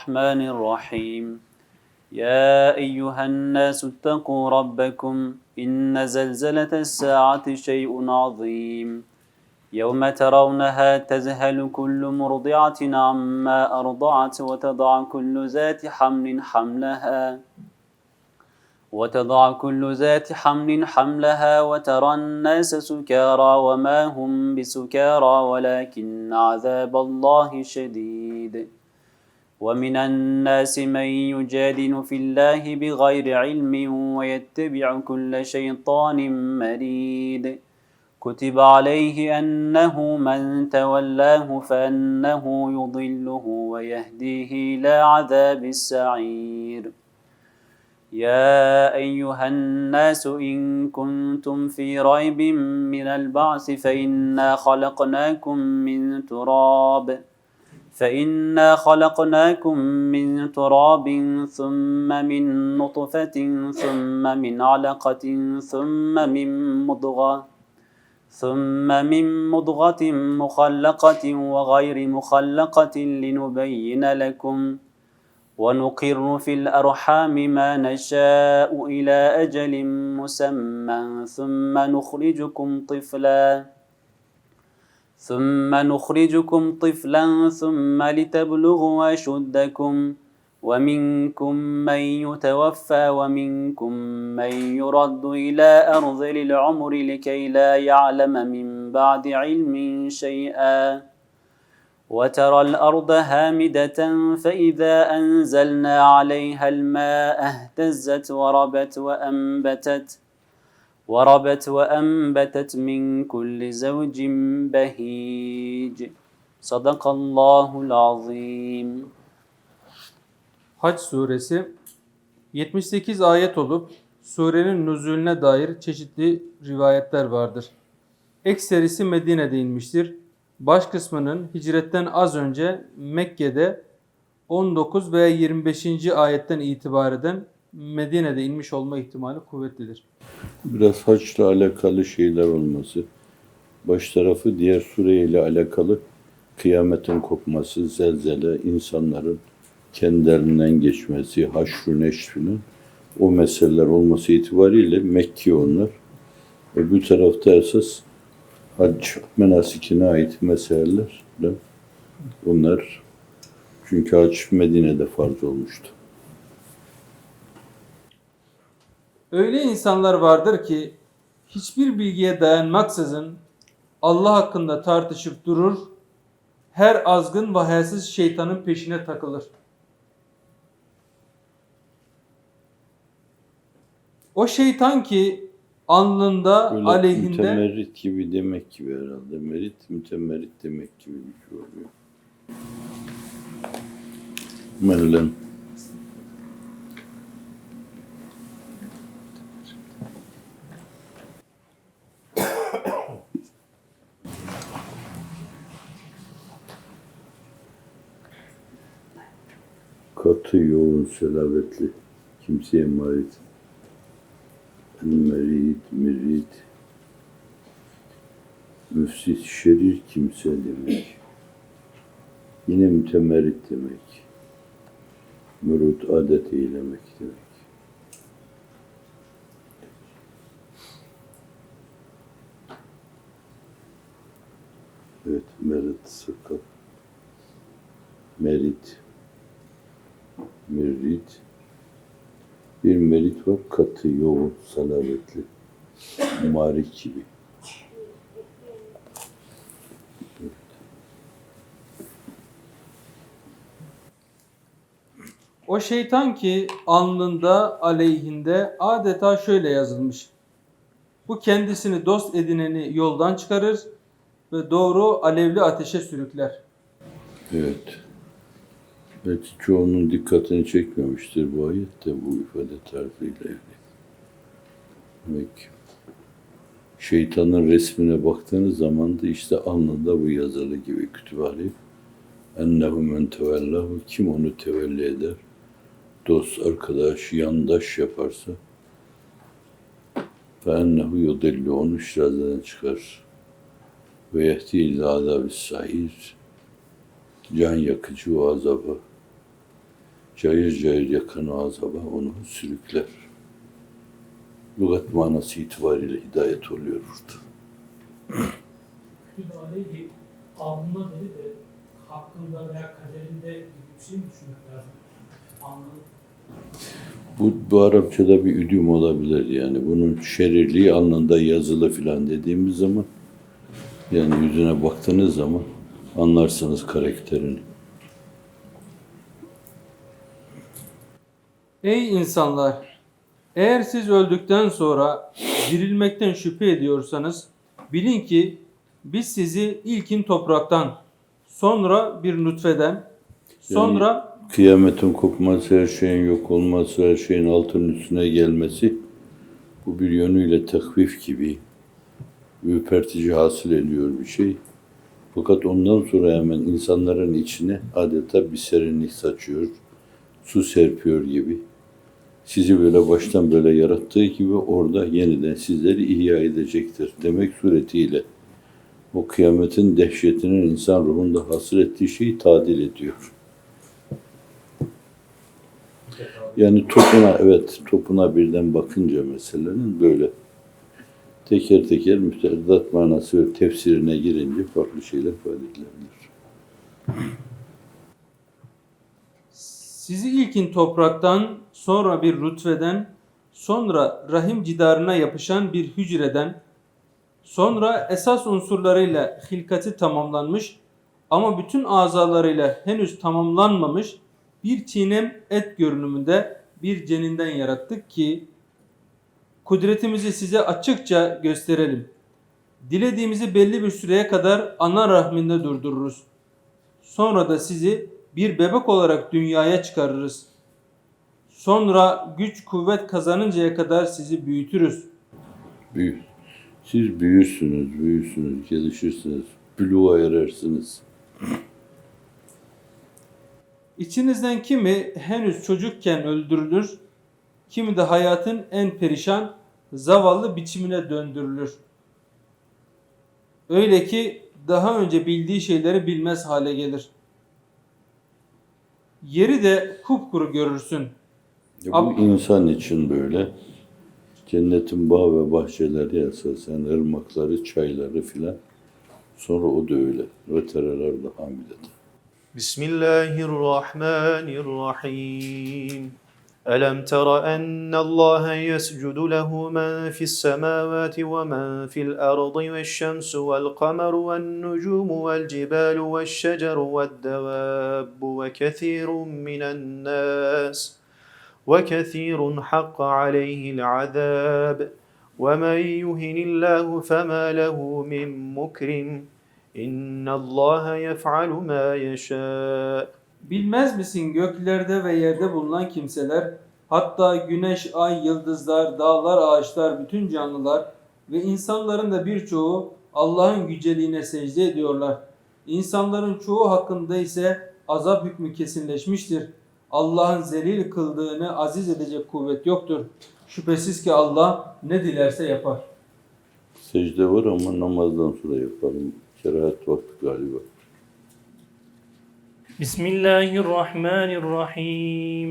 الرحمن الرحيم. يا أيها الناس اتقوا ربكم إن زلزلة الساعة شيء عظيم. يوم ترونها تذهل كل مرضعة عما أرضعت وتضع كل ذات حمل حملها وتضع كل ذات حمل حملها وترى الناس سكارى وما هم بسكارى ولكن عذاب الله شديد. ومن الناس من يجادل في الله بغير علم ويتبع كل شيطان مريد. كتب عليه أنه من تولاه فأنه يضله ويهديه إلى عذاب السعير. يا أيها الناس إن كنتم في ريب من البعث فإنا خلقناكم من تراب. فإنا خلقناكم من تراب ثم من نطفة ثم من علقة ثم من مضغة ثم من مضغة مخلقة وغير مخلقة لنبين لكم ونقر في الأرحام ما نشاء إلى أجل مسمى ثم نخرجكم طفلا ثم نخرجكم طفلا ثم لتبلغوا أشدكم. ومنكم من يتوفى ومنكم من يرد إلى أرض العمر لكي لا يعلم من بعد علم شيئا. وترى الأرض هامدة فإذا أنزلنا عليها الماء اهتزت وربت وأنبتت. وربت وأنبتت من كل زوج بهيج صدق الله العظيم Hac suresi 78 ayet olup surenin nüzulüne dair çeşitli rivayetler vardır. Ekserisi Medine'de inmiştir. Baş kısmının hicretten az önce Mekke'de 19 veya 25. ayetten itibaren Medine'de inmiş olma ihtimali kuvvetlidir. Biraz haçla alakalı şeyler olması. Baş tarafı diğer sureyle alakalı kıyametin kopması, zelzele, insanların kendilerinden geçmesi, haşru neşrünün o meseleler olması itibariyle Mekki onlar. Öbür tarafta esas hac menasikine ait meseleler bunlar. Çünkü hac Medine'de farz olmuştu. Öyle insanlar vardır ki hiçbir bilgiye dayanmaksızın Allah hakkında tartışıp durur, her azgın ve şeytanın peşine takılır. O şeytan ki alnında Böyle aleyhinde mütemerrit gibi demek gibi herhalde. Merit mütemerrit demek gibi bir şey oluyor. Mevlen. Katı, yoğun, selavetli, kimseye marit. Merit, merit. Müfsit, şerir kimse demek. Yine mütemerrit demek. Mürut, adet eylemek demek. Evet, merit, sakat. Merit. Merit. Bir merit var, katı, yoğun, salavetli. Marik gibi. o şeytan ki alnında aleyhinde adeta şöyle yazılmış. Bu kendisini dost edineni yoldan çıkarır ve doğru alevli ateşe sürükler. Evet. Belki çoğunun dikkatini çekmemiştir bu ayet de bu ifade tarzıyla yani. Demek şeytanın resmine baktığınız zaman da işte alnında bu yazılı gibi kütüphane. Ennehu men tevellahu kim onu tevelli eder? Dost, arkadaş, yandaş yaparsa fe ennehu yudillu onu şirazadan çıkar. Ve yehdi ila azabis sahir can yakıcı o azaba cayır cayır yakan azaba onu sürükler. Lügat manası itibariyle hidayet oluyor burada. Aleyhi alnına dedi de hakkında veya kaderinde gibi bir şey mi düşünmek lazım? Anladım. Bu, bu Arapçada bir üdüm olabilir yani. Bunun şerirliği alnında yazılı filan dediğimiz zaman yani yüzüne baktığınız zaman anlarsınız karakterini. Ey insanlar! Eğer siz öldükten sonra dirilmekten şüphe ediyorsanız bilin ki biz sizi ilkin topraktan, sonra bir nutfeden, sonra Kıyametin kopması, her şeyin yok olması, her şeyin altının üstüne gelmesi bu bir yönüyle takvif gibi ürpertici hasıl ediyor bir şey. Fakat ondan sonra hemen insanların içine adeta bir serinlik saçıyor, su serpiyor gibi. Sizi böyle baştan böyle yarattığı gibi orada yeniden sizleri ihya edecektir demek suretiyle o kıyametin dehşetinin insan ruhunda hasıl ettiği şeyi tadil ediyor. Yani topuna evet topuna birden bakınca meselenin böyle teker teker müstehdat manası ve tefsirine girince farklı şeyler ifade edilebilir. Sizi ilkin topraktan, sonra bir rutfeden, sonra rahim cidarına yapışan bir hücreden, sonra esas unsurlarıyla hilkati tamamlanmış ama bütün azalarıyla henüz tamamlanmamış bir çiğnem et görünümünde bir ceninden yarattık ki kudretimizi size açıkça gösterelim. Dilediğimizi belli bir süreye kadar ana rahminde durdururuz. Sonra da sizi bir bebek olarak dünyaya çıkarırız. Sonra güç kuvvet kazanıncaya kadar sizi büyütürüz. Büyü. Siz büyürsünüz, büyürsünüz, gelişirsiniz, buluğa erersiniz. İçinizden kimi henüz çocukken öldürülür, kimi de hayatın en perişan, zavallı biçimine döndürülür. Öyle ki daha önce bildiği şeyleri bilmez hale gelir. Yeri de kupkuru görürsün. Ya bu Ab- insan için böyle. Cennetin bağ ve bahçeleri esasen ırmakları, çayları filan. Sonra o da öyle. Ötereler de hamilede. Bismillahirrahmanirrahim. ألم تر أن الله يسجد له من في السماوات ومن في الأرض والشمس والقمر والنجوم والجبال والشجر والدواب وكثير من الناس وكثير حق عليه العذاب ومن يهن الله فما له من مكرم إن الله يفعل ما يشاء Bilmez misin göklerde ve yerde bulunan kimseler, hatta güneş, ay, yıldızlar, dağlar, ağaçlar, bütün canlılar ve insanların da birçoğu Allah'ın yüceliğine secde ediyorlar. İnsanların çoğu hakkında ise azap hükmü kesinleşmiştir. Allah'ın zelil kıldığını aziz edecek kuvvet yoktur. Şüphesiz ki Allah ne dilerse yapar. Secde var ama namazdan sonra yapalım. Kerahat vakti galiba. بسم الله الرحمن الرحيم.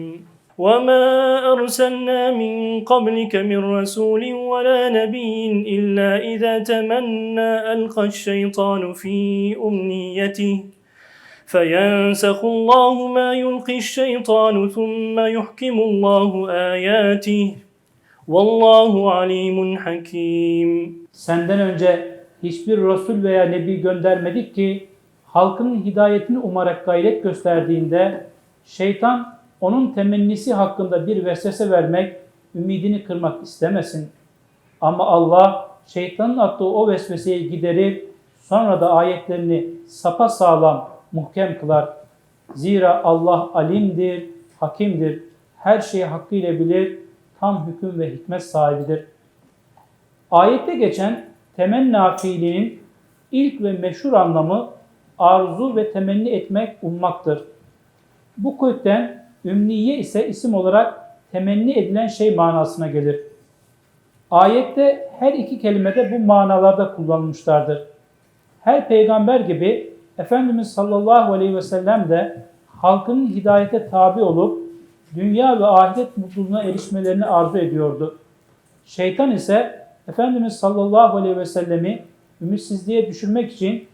وما أرسلنا من قبلك من رسول ولا نبي إلا إذا تمنى ألقى الشيطان في أمنيته. فينسخ الله ما يلقي الشيطان ثم يحكم الله آياته. والله عليم حكيم. Senden önce hiçbir Resul veya Nebi göndermedik ki halkının hidayetini umarak gayret gösterdiğinde şeytan onun temennisi hakkında bir vesvese vermek, ümidini kırmak istemesin. Ama Allah şeytanın attığı o vesveseyi giderir, sonra da ayetlerini sapa sağlam, muhkem kılar. Zira Allah alimdir, hakimdir, her şeyi hakkıyla bilir, tam hüküm ve hikmet sahibidir. Ayette geçen temenna fiilinin ilk ve meşhur anlamı arzu ve temenni etmek, ummaktır. Bu kökten ümniye ise isim olarak temenni edilen şey manasına gelir. Ayette her iki kelimede bu manalarda kullanılmışlardır. Her peygamber gibi Efendimiz sallallahu aleyhi ve sellem de halkının hidayete tabi olup dünya ve ahiret mutluluğuna erişmelerini arzu ediyordu. Şeytan ise Efendimiz sallallahu aleyhi ve sellemi ümitsizliğe düşürmek için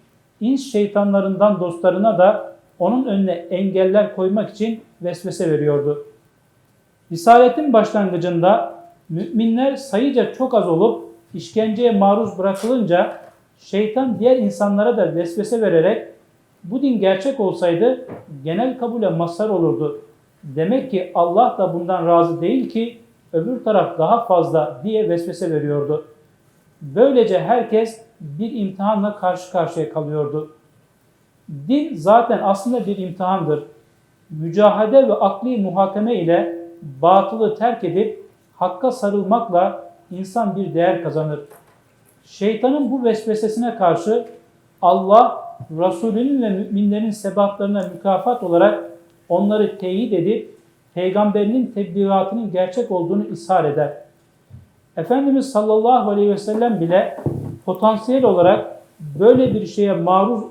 ins şeytanlarından dostlarına da onun önüne engeller koymak için vesvese veriyordu. Risaletin başlangıcında müminler sayıca çok az olup işkenceye maruz bırakılınca şeytan diğer insanlara da vesvese vererek bu din gerçek olsaydı genel kabule mazhar olurdu. Demek ki Allah da bundan razı değil ki öbür taraf daha fazla diye vesvese veriyordu. Böylece herkes bir imtihanla karşı karşıya kalıyordu. Din zaten aslında bir imtihandır. Mücahede ve akli muhakeme ile batılı terk edip hakka sarılmakla insan bir değer kazanır. Şeytanın bu vesvesesine karşı Allah Resulünün ve müminlerin sebatlarına mükafat olarak onları teyit edip peygamberinin tebliğatının gerçek olduğunu ishar eder. Efendimiz sallallahu aleyhi ve sellem bile potansiyel olarak böyle bir şeye maruz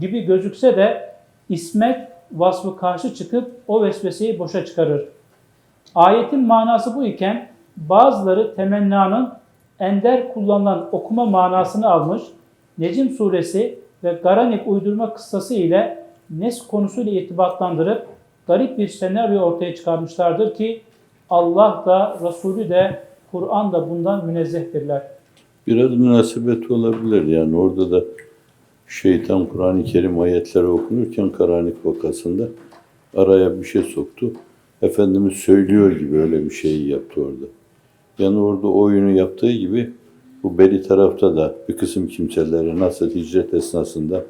gibi gözükse de ismet vasfı karşı çıkıp o vesveseyi boşa çıkarır. Ayetin manası bu iken bazıları temennanın ender kullanılan okuma manasını almış, Necim suresi ve Garanik uydurma kıssası ile Nes konusuyla irtibatlandırıp garip bir senaryo ortaya çıkarmışlardır ki Allah da Resulü de Kur'an da bundan münezzehtirler. Biraz münasebet olabilir yani orada da şeytan Kur'an-ı Kerim ayetleri okunurken Karanik vakasında araya bir şey soktu. Efendimiz söylüyor gibi öyle bir şey yaptı orada. Yani orada oyunu yaptığı gibi bu beri tarafta da bir kısım kimselere nasıl hicret esnasında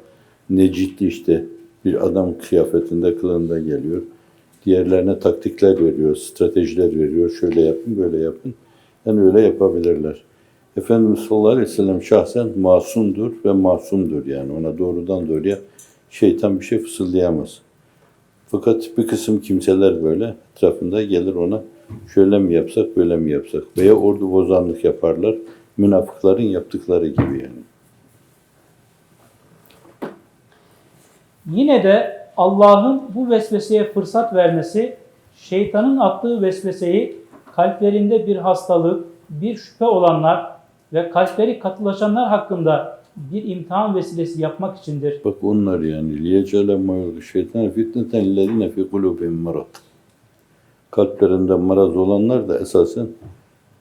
Necitli işte bir adam kıyafetinde kılığında geliyor. Diğerlerine taktikler veriyor, stratejiler veriyor. Şöyle yapın, böyle yapın. Yani öyle yapabilirler. Efendimiz sallallahu aleyhi ve sellem şahsen masumdur ve masumdur yani. Ona doğrudan doğruya şeytan bir şey fısıldayamaz. Fakat bir kısım kimseler böyle etrafında gelir ona şöyle mi yapsak, böyle mi yapsak veya ordu bozanlık yaparlar. Münafıkların yaptıkları gibi yani. Yine de Allah'ın bu vesveseye fırsat vermesi, şeytanın attığı vesveseyi kalplerinde bir hastalık, bir şüphe olanlar ve kalpleri katılaşanlar hakkında bir imtihan vesilesi yapmak içindir. Bak onlar yani. Liyecele mayurdu şeytan fitneten lezine fi kulubihim marad. Kalplerinde maraz olanlar da esasen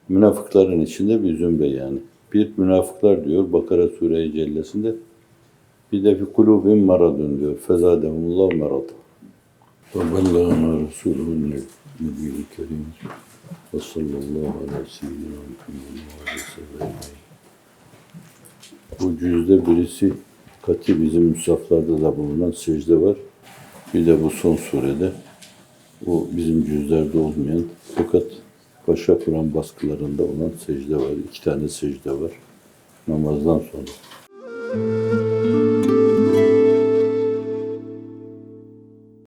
münafıkların içinde bir zümbe yani. Bir münafıklar diyor Bakara Sure-i Cellesi'nde. Bir de fi kulubihim maradun diyor. Fezadehumullah marad. Ve bellagana Resulü'nün nebiyyül kerim. Ve sallallahu. Bu cüzde birisi kati bizim müsaflarda da bulunan secde var. Bir de bu son surede o bizim cüzlerde olmayan fakat başka Kur'an baskılarında olan secde var. İki tane secde var namazdan sonra.